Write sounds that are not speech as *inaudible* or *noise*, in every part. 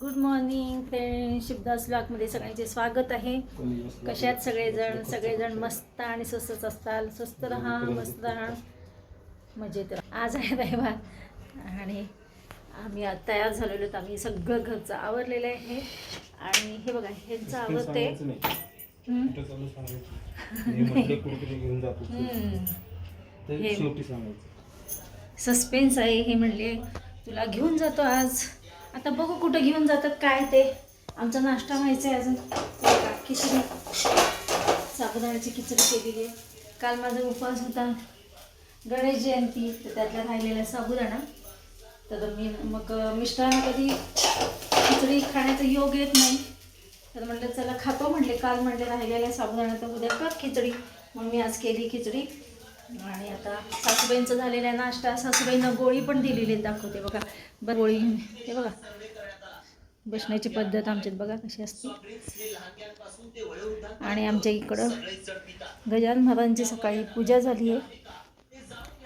Good morning friend Shivdas ब्लॉगमध्ये सगळ्यांचे स्वागत आहे. कशात सगळेजण? सगळेजण मस्त आणि स्वस्तच असताल. स्वस्त राहा मस्त राहा. मजेत राहा. आज आहे रविवार. आणि आम्ही आज तयार झालेलो आहोत. आम्ही सगळं घरचं आवरलेलं आहे. आणि हे बघा ह्यांचं आवडते हे- सस्पेन्स आहे हे म्हणले तुला घेऊन जातो आज. आता बघू कुठं घेऊन जातात काय ते. आमचा नाश्ता व्हायचा आहे अजून. खिचडी. साबुदाण्याची खिचडी केलेली आहे. काल माझा उपवास होता. गणेश जयंती तर त्यातला राहिलेला साबुदाणा. तर मी मग मिस्टरांना कधी खिचडी खाण्याचा योग येत नाही. तर म्हटलं चला खातो म्हटले काल म्हटले राहिलेला साबुदाणा तर उद्या का खिचडी. मग मी आज केली खिचडी. आणि आता सासूबाईंचं झालेला आहे नाश्ता. सासूबाईंना गोळी पण दिलेली आहे दाखवते बघा. बरं गोळी हे बघा. बसण्याची पद्धत आमच्यात बघा कशी असते. आणि आमच्या इकडं गजानन महाराजांची सकाळी पूजा झाली आहे.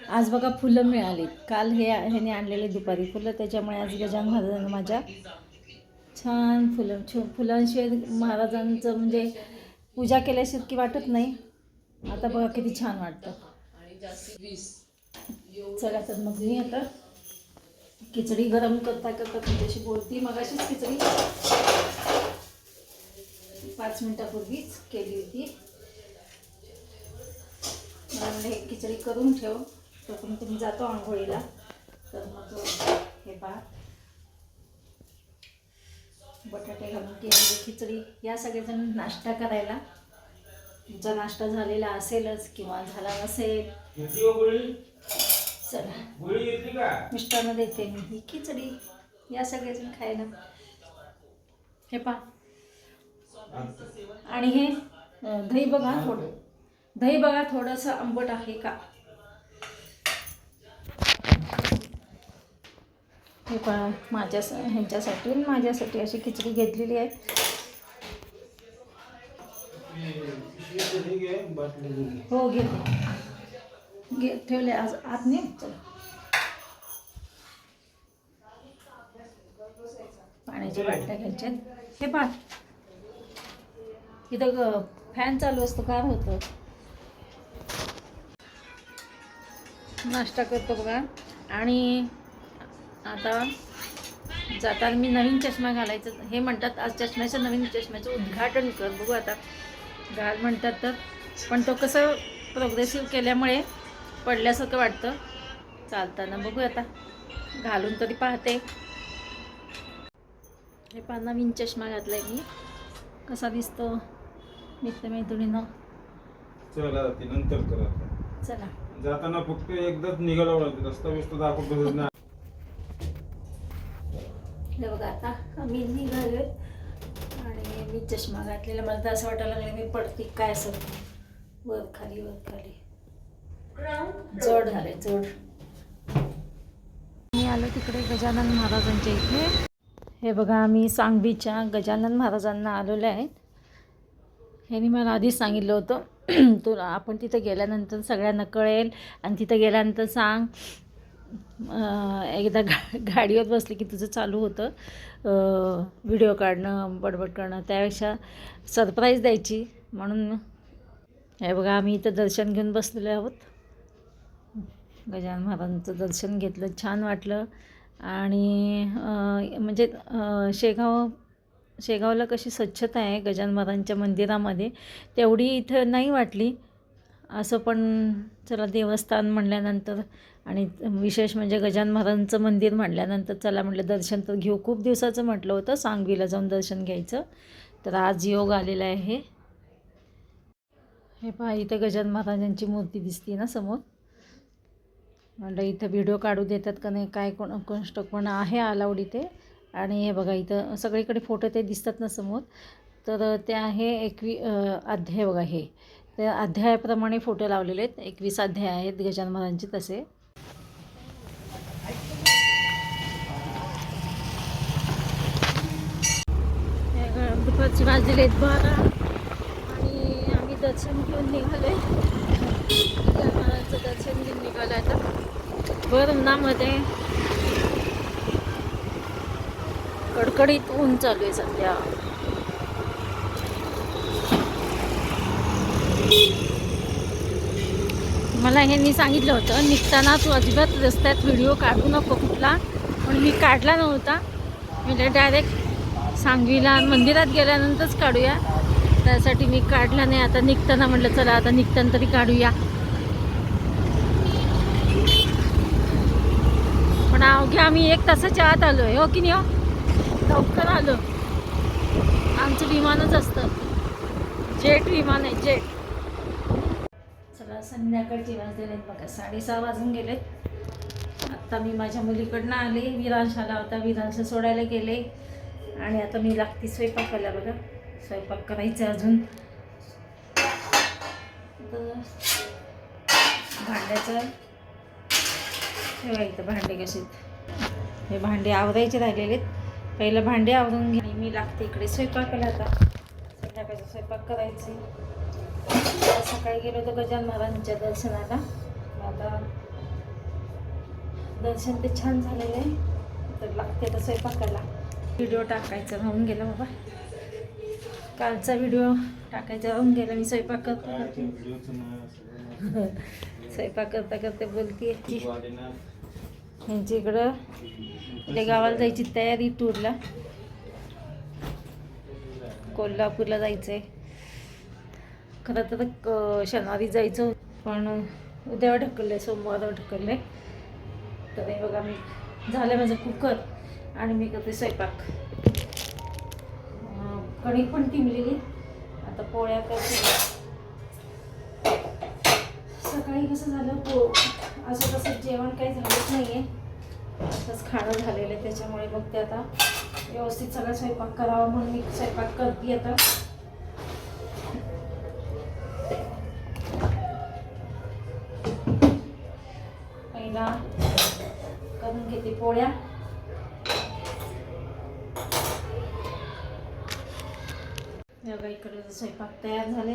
आज बघा फुलं मिळाली. काल हे ह्याने आणलेले दुपारी फुलं. त्याच्यामुळे आज गजानन महाराजांना माझ्या छान फुलं छो फुलांशिवाय महाराजांचं म्हणजे पूजा केल्याशिवाय की वाटत नाही. आता बघा किती छान वाटतं. चला तर मग मी आता खिचडी गरम करता करता तुमच्याशी बोलती. मग अशीच खिचडी पाच मिनिटापूर्वीच केली होती. हे खिचडी करून ठेव. तरतून तुम्ही जातो आंघोळीला. तर मग हे पहा. बटाटे घालून केलेली खिचडी. या सगळेजण नाश्ता करायला. तुमचा नाश्ता झालेला असेलच किंवा झाला नसेल हो चला. मिष्टांना देते मी. ही खिचडी. या सगळेजण खायला हे पा आणि हे दही बघा थोडं. दही बघा थोडंसं आंबट आहे का? हे पहा माझ्या ह्यांच्यासाठी माझ्यासाठी अशी खिचडी घेतलेली आहे. हो घेते. घे ठेवले आज आत नाही चला. पाण्याच्या बाटल्या घ्यायच्या हे पा इथं फॅन चालू असतो काय होतं. नाश्ता करतो बघा. आणि आता जाताना मी नवीन चष्मा घालायचं. हे म्हणतात आज चष्म्याचं नवीन चष्म्याचं उद्घाटन कर. बघू आता घाल म्हणतात तर. पण तो कसं प्रोग्रेसिव्ह केल्यामुळे पडल्यासारखं वाटतं. चालताना बघू आता. घालून तरी पाहते. हे पहा नवीन चष्मा घातला आहे मी. कसा दिसतो मित्रमैत्रिणीनं. चला ती नंतर कर. चला. जाताना फक्त एकदाच निघाला रस्ता बिस्ता दाखवत बघा आता आम्ही निघाले आणि मी चष्मा घातलेला मला तर असं वाटायला लागलं मी पडते काय असं? वर खाली वर खाली. जड झाले जड. मी आलो तिकडे गजानन महाराजांच्या इथे. हे बघा आम्ही सांगवीच्या गजानन महाराजांना आलेलो आहेत ह्यांनी मला आधीच सांगितलं होतं. *clears throat* तुला आपण तिथं गेल्यानंतर सगळ्यांना कळेल आणि तिथं गेल्यानंतर सांग. एकदा गा गाडीवर बसली की तुझं चालू होतं. व्हिडिओ काढणं बडबड करणं त्यापेक्षा सरप्राईज द्यायची. म्हणून हे बघा आम्ही इथं दर्शन घेऊन बसलेले आहोत. गजानन महाराजांचं दर्शन घेतलं छान वाटलं. आणि म्हणजे शेगाव शेगावला कशी स्वच्छता आहे गजानन महाराजांच्या मंदिरामध्ये तेवढी इथं नाही वाटली. असं पण चला देवस्थान म्हणल्यानंतर आणि विशेष म्हणजे गजानन महाराजांचं मंदिर म्हटल्यानंतर चला म्हटलं दर्शन तर घेऊ. खूप दिवसाचं म्हटलं होतं सांगवीला जाऊन दर्शन घ्यायचं. तर आज योग आलेला आहे. हे पहा इथं गजानन महाराजांची मूर्ती दिसते ना समोर. म्हटलं इथं व्हिडिओ काढू देतात का नाही काय कोण कोष्ट पण आहे अलाउड इथे. आणि हे बघा इथं सगळीकडे फोटो ते दिसतात ना समोर. तर ते आहे एकवी अध्याय बघा हे. त्या अध्यायाप्रमाणे फोटो लावलेले आहेत. एकवीस अध्याय आहेत गजानन महाराजांचे तसे हे ग- दुपारची वाजलेले आहेत बारा आणि आम्ही दर्शन घेऊन निघाले महाराजचं दर्शन घेऊन निघालं आता. उन्हामध्ये कडकडीत ऊन चालू आहे सध्या. मला ह्यांनी सांगितलं होतं निघताना तू अजिबात रस्त्यात व्हिडिओ काढू नको कुठला. पण मी काढला नव्हता. म्हणजे डायरेक्ट सांगवीला मंदिरात गेल्यानंतरच काढूया. त्यासाठी मी काढला नाही आता निघताना म्हटलं चला आता निघताना तरी काढूया. पण अवघ्या आम्ही एक तासाच्या आत आलो आहे हो की नाही हो? लवकर आलो. आमचं विमानच असतं. जेट विमान आहे जेट. चला संध्याकाळची वाजलेले आहेत बघा साडेसहा वाजून गेलेत आत्ता मी माझ्या मुलीकडनं आले विरांशाला होता विरांशा सोडायला गेले. आणि आता मी लागते स्वयंपाकाला बघा. स्वयंपाक करायचा अजून. तर भांड्याचं. ठेवायचं भांडे कसे हे भांडे आवरायचे राहिलेले आहेत. पहिलं भांडे आवरून घे. मी लागते इकडे स्वयंपाकाला आता. संध्याकाळचा स्वयंपाक करायचे. सकाळी गेलो होतो गजान महाराजांच्या दर्शनाला. आता दर्शन ते छान झालेलं आहे. तर लागते आता स्वयंपाकाला. व्हिडिओ टाकायचा राहून गेला बाबा. कालचा व्हिडिओ टाकायचा राहून गेला मी स्वयंपाक करता स्वयंपाक करता करता बोलते यांच्या इकडं त्या गावाला जायची तयारी टूरला. कोल्हापूरला जायचं आहे खरं तर शनिवारी जायचं पण उद्या ढकललं आहे सोमवार ढकललं आहे तर हे बघा मी झालं माझं कुकर. आणि मी करते स्वयंपाक. अं, कणिक पण टिमलेली आता पोळ्या करते. सकाळी कसं झालं पो असं तसं जेवण काही झालंच नाही आहे असंच खाणं झालेलं आहे त्याच्यामुळे मग ते आता. व्यवस्थित सगळा स्वयंपाक करावा म्हणून मी स्वयंपाक करते आता. पहिला करून घेते पोळ्या. या बघा इकडे स्वयंपाक तयार झाले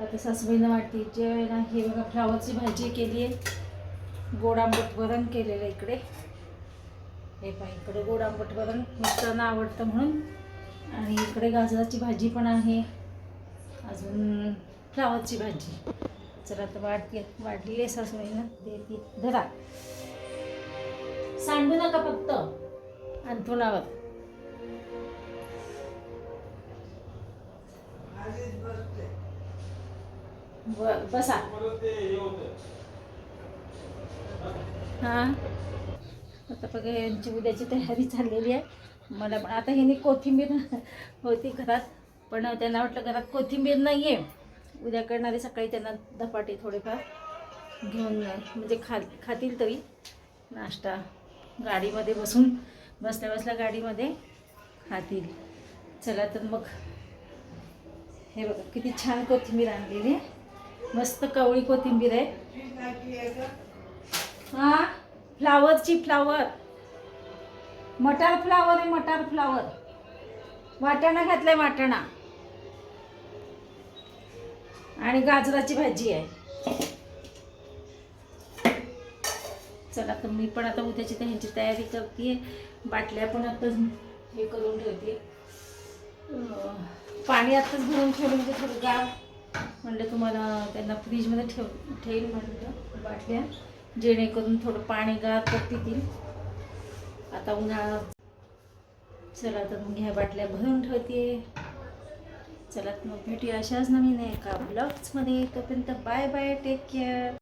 आता सासूबाईला वाटते जेवायला हे बघा फ्लावरची भाजी केली आहे गोड आंबट वरण केलेलं इकडे. हे पहा इकडे गोड आंबट वरण मिस्टरांना आवडतं म्हणून. आणि इकडे गाजराची भाजी पण आहे. अजून फ्लावरची भाजी. चला आता वाढते वाढलेली आहे सासूबाईनं. देते. धरा. सांडू नका फक्त. अंथरुणावर बसा. हां. आता बघा यांची उद्याची तयारी चाललेली आहे. मला पण आता ह्यांनी कोथिंबीर होती घरात पण त्यांना वाटलं घरात कोथिंबीर नाही आहे उद्या करणारे सकाळी त्यांना धपाटे थोडेफार घेऊन म्हणजे खा खातील तरी. नाश्ता गाडीमध्ये बसून बसल्या बसल्या गाडीमध्ये खातील. चला तर मग. हे बघा किती छान कोथिंबीर आणलेली मस्त कवळी कोथिंबीर आहे. हा फ्लावरची फ्लावर. मटार फ्लावर आहे मटार फ्लावर. वाटाणा घातलाय वाटाणा. आणि गाजराची भाजी आहे. चला तर मी पण आता उद्याची त्यांची तयारी करते बाटल्या पण आता हे करून ठेवते. पाणी आत्ताच भरून ठेवलं म्हणजे थोडं गार. म्हणलं तुम्हाला त्यांना फ्रीजमध्ये ठेव ठेवेल म्हणलं बाटल्या. जेणेकरून थोडं पाणी गार करतील आता उन्हाळा. चला तर मग ह्या बाटल्या भरून ठेवते. चला मग भेटूया अशाच नवीन एका ब्लॉग्समध्ये तोपर्यंत बाय बाय टेक केअर